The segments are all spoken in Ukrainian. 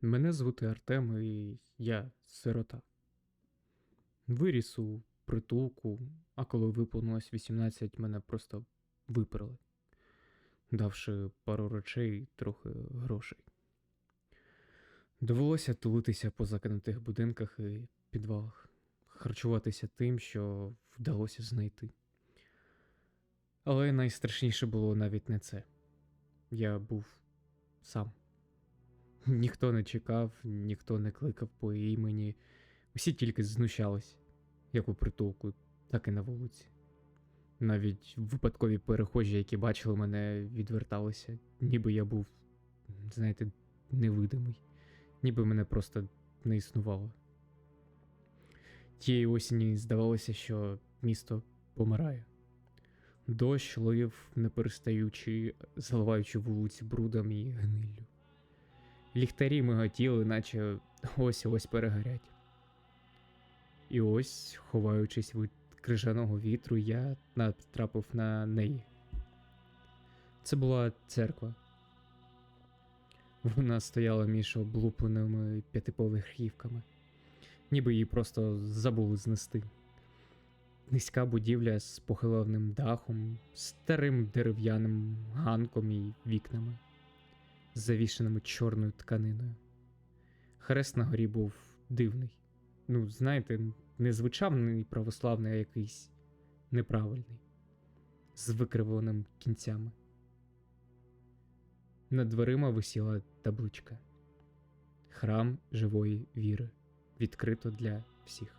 Мене звути Артем, і я сирота. Виріс у притулку, а коли виповнилось 18, мене просто виперли, давши пару речей і трохи грошей. Довелося тулитися по закинутих будинках і підвалах, харчуватися тим, що вдалося знайти. Але найстрашніше було навіть не це. Я був сам. Ніхто не чекав, ніхто не кликав по імені. Усі тільки знущались, як у притулку, так і на вулиці. Навіть випадкові перехожі, які бачили мене, відверталися, ніби я був, знаєте, невидимий, ніби мене просто не існувало. Тієї осені здавалося, що місто помирає. Дощ лив, не перестаючи, заливаючи вулиці брудом і гниллю. Ліхтарі миготіли, наче ось ось перегорять. І ось, ховаючись від крижаного вітру, я натрапив на неї. Це була церква. Вона стояла між облупленими п'ятиповерхівками, ніби її просто забули знести. Низька будівля з похиленим дахом, старим дерев'яним ганком і вікнами завішеними чорною тканиною. Хрест на горі був дивний. Ну, знаєте, не звичайний православний, а якийсь неправильний, з викривленим кінцями. Над дверима висіла табличка Храм живої віри. Відкрито для всіх.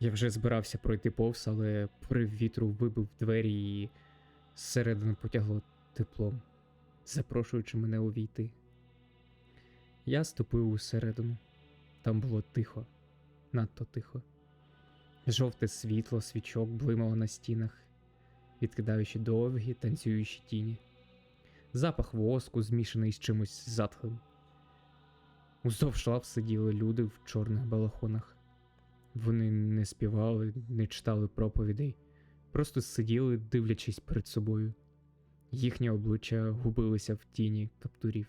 Я вже збирався пройти повз, але порив вітру вибив двері і зсередини потягло теплом запрошуючи мене увійти. Я ступив усередину. Там було тихо, надто тихо. Жовте світло свічок блимало на стінах, відкидаючи довгі танцюючі тіні. Запах воску, змішаний з чимось затхлим. Уздовж лав сиділи люди в чорних балахонах. Вони не співали, не читали проповідей, просто сиділи, дивлячись перед собою. Їхні обличчя губилися в тіні каптурів.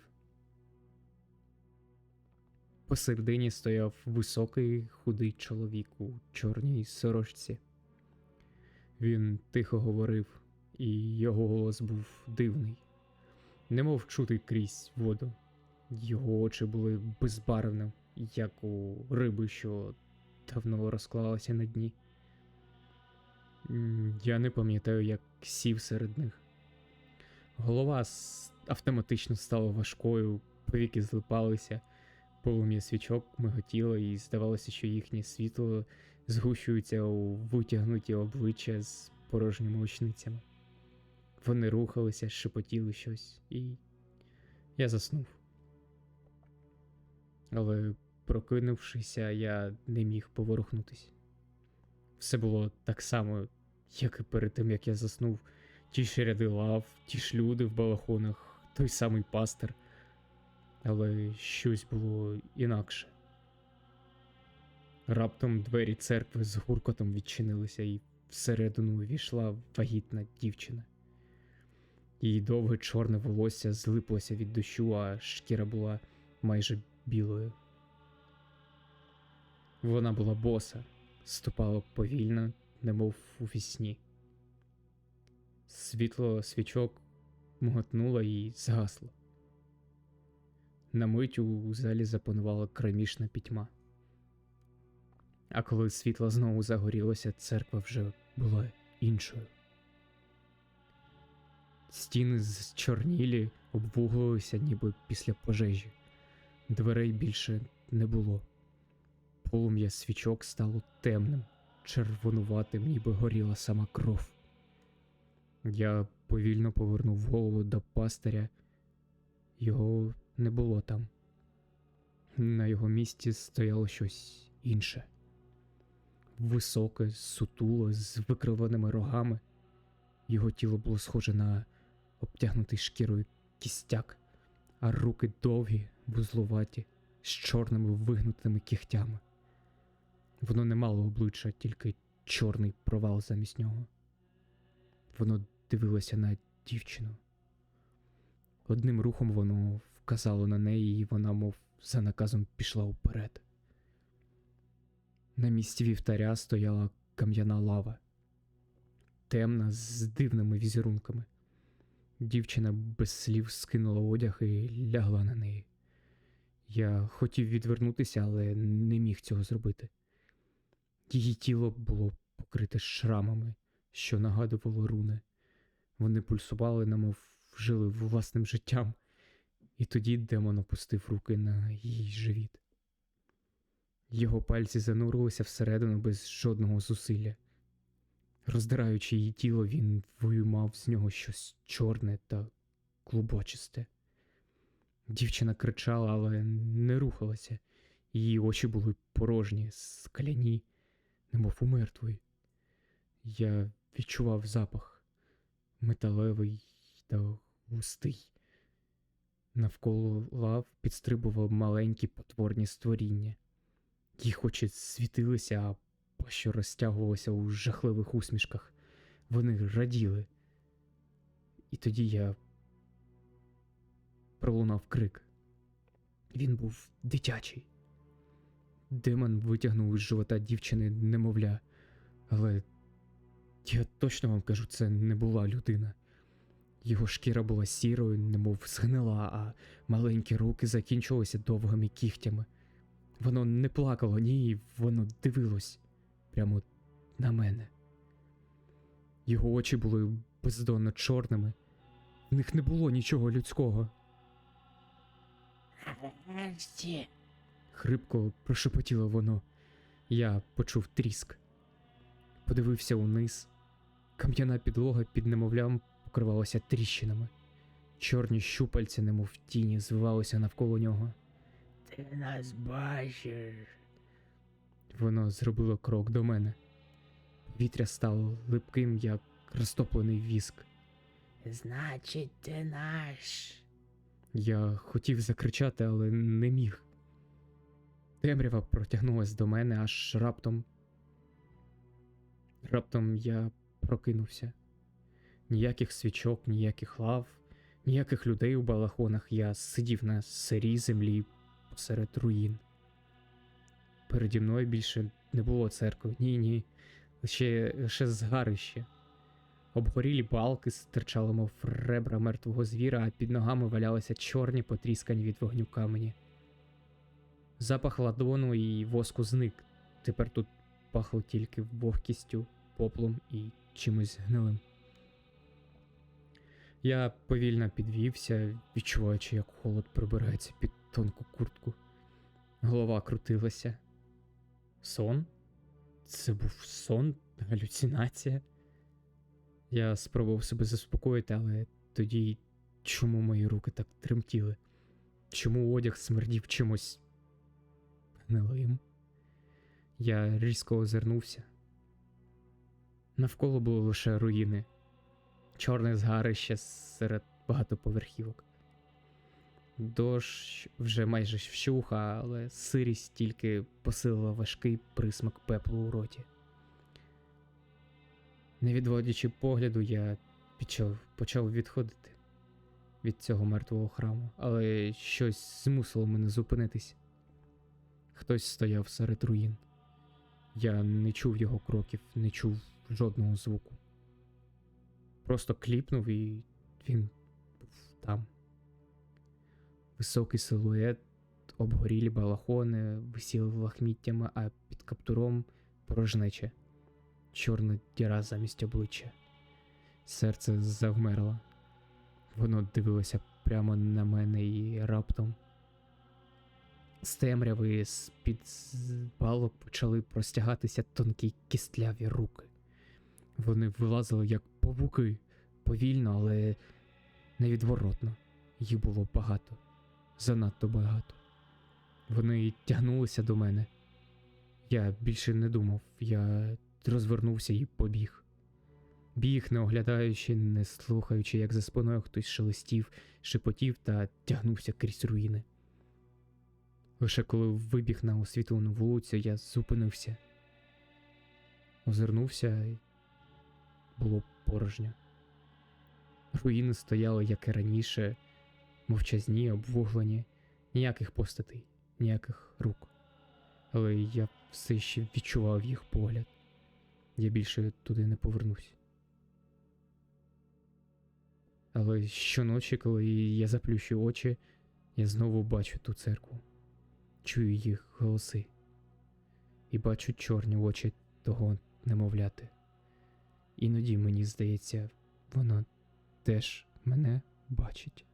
Посередині стояв високий худий чоловік у чорній сорочці. Він тихо говорив, і його голос був дивний, немов чутий крізь воду. Його очі були безбарвним, як у риби, що давно розклалася на дні. Я не пам'ятаю, як сів серед них. Голова автоматично стала важкою, повіки злипалися, полум'я свічок миготіло, і здавалося, що їхнє світло згущується у витягнуті обличчя з порожніми очницями. Вони рухалися, шепотіли щось, і я заснув. Але, прокинувшися, я не міг поворухнутись. Все було так само, як і перед тим, як я заснув. Ті ж ряди лав, ті ж люди в балахонах, той самий пастир. Але щось було інакше. Раптом двері церкви з гуркотом відчинилися, і всередину увійшла вагітна дівчина. Її довге чорне волосся злиплося від дощу, а шкіра була майже білою. Вона була боса, ступала повільно, немов у вісні. Світло свічок мготнуло і згасло. На мить у залі запанувала кромішна пітьма. А коли світло знову загорілося, церква вже була іншою. Стіни зчорнілі, обвуглилися, ніби після пожежі. Дверей більше не було. Полум'я свічок стало темним, червонуватим, ніби горіла сама кров. Я повільно повернув голову до пастиря. Його не було там. На його місці стояло щось інше. Високе, сутуле, з викривленими рогами. Його тіло було схоже на обтягнутий шкірою кістяк, а руки довгі, вузлуваті, з чорними вигнутими кігтями. Воно не мало обличчя, тільки чорний провал замість нього. Воно дивилося на дівчину. Одним рухом воно вказало на неї, і вона, мов за наказом, пішла вперед. На місці вівтаря стояла кам'яна лава, темна з дивними візерунками. Дівчина без слів скинула одяг і лягла на неї. Я хотів відвернутися, але не міг цього зробити. Її тіло було покрите шрамами, що нагадувало руни. Вони пульсували, немов жили власним життям, і тоді демон опустив руки на її живіт. Його пальці занурилися всередину без жодного зусилля. Роздираючи її тіло, він виймав з нього щось чорне та клубочисте. Дівчина кричала, але не рухалася. Її очі були порожні, скляні, немов у мертвої. Я відчував запах металевий та густий. Навколо лав підстрибували маленькі потворні створіння. Їх очі світилися, а паща розтягувалася у жахливих усмішках. Вони раділи. І тоді я пролунав крик. Він був дитячий. Демон витягнув із живота дівчини немовля, але я точно вам кажу, це не була людина. Його шкіра була сірою, немов згнила, а маленькі руки закінчувалися довгими кігтями. Воно не плакало, ні, воно дивилось прямо на мене. Його очі були бездонно чорними, в них не було нічого людського. Хрипко прошепотіло воно. Я почув тріск. Подивився униз. Кам'яна підлога під немовлям покривалася тріщинами. Чорні щупальці, немов тіні, звивалися навколо нього. Ти нас бачиш. Воно зробило крок до мене. Вітря стало липким, як розтоплений віск. Значить, ти наш. Я хотів закричати, але не міг. Темрява протягнулась до мене, аж раптом. Раптом я прокинувся. Ніяких свічок, ніяких лав, ніяких людей у балахонах. Я сидів на сирій землі посеред руїн. Переді мною більше не було церкви, ні, ні, лише, лише згарище. Обгорілі балки стирчали, мов ребра мертвого звіра, а під ногами валялися чорні потріскані від вогню камені. Запах ладону і воску зник. Тепер тут пахло тільки вогкістю, поплом і чимось гнилим. Я повільно підвівся, відчуваючи, як холод прибирається під тонку куртку. Голова крутилася. Сон? Це був сон, галюцинація. Я спробував себе заспокоїти, але тоді чому мої руки так тремтіли? Чому одяг смердів чимось гнилим? Я різко озирнувся. Навколо було лише руїни, чорне згарище серед багатоповерхівок. Дощ вже майже вщух, але сирість тільки посилила важкий присмак пеплу у роті. Не відводячи погляду, я почав, почав відходити від цього мертвого храму, але щось змусило мене зупинитись. Хтось стояв серед руїн. Я не чув його кроків, не чув жодного звуку. Просто кліпнув і він був там. Високий силует, обгорілі балахони, висіли лахміттями, а під каптуром порожнече, чорна діра замість обличчя. Серце завмерло. Воно дивилося прямо на мене і раптом. З темряви з-під балок почали простягатися тонкі кістляві руки. Вони вилазили як павуки, повільно, але невідворотно. Їх було багато, занадто багато. Вони тягнулися до мене. Я більше не думав, я розвернувся і побіг. Біг, не оглядаючи, не слухаючи, як за спиною хтось шелестів, шепотів та тягнувся крізь руїни. Лише коли вибіг на освітлену вулицю, я зупинився. Озирнувся і було порожньо. Руїни стояли, як і раніше, мовчазні, обвуглені, ніяких постатей, ніяких рук. Але я все ще відчував їх погляд. Я більше туди не повернусь. Але щоночі, коли я заплющу очі, я знову бачу ту церкву, чую їх голоси і бачу чорні очі того немовляти. Іноді мені здається, воно теж мене бачить.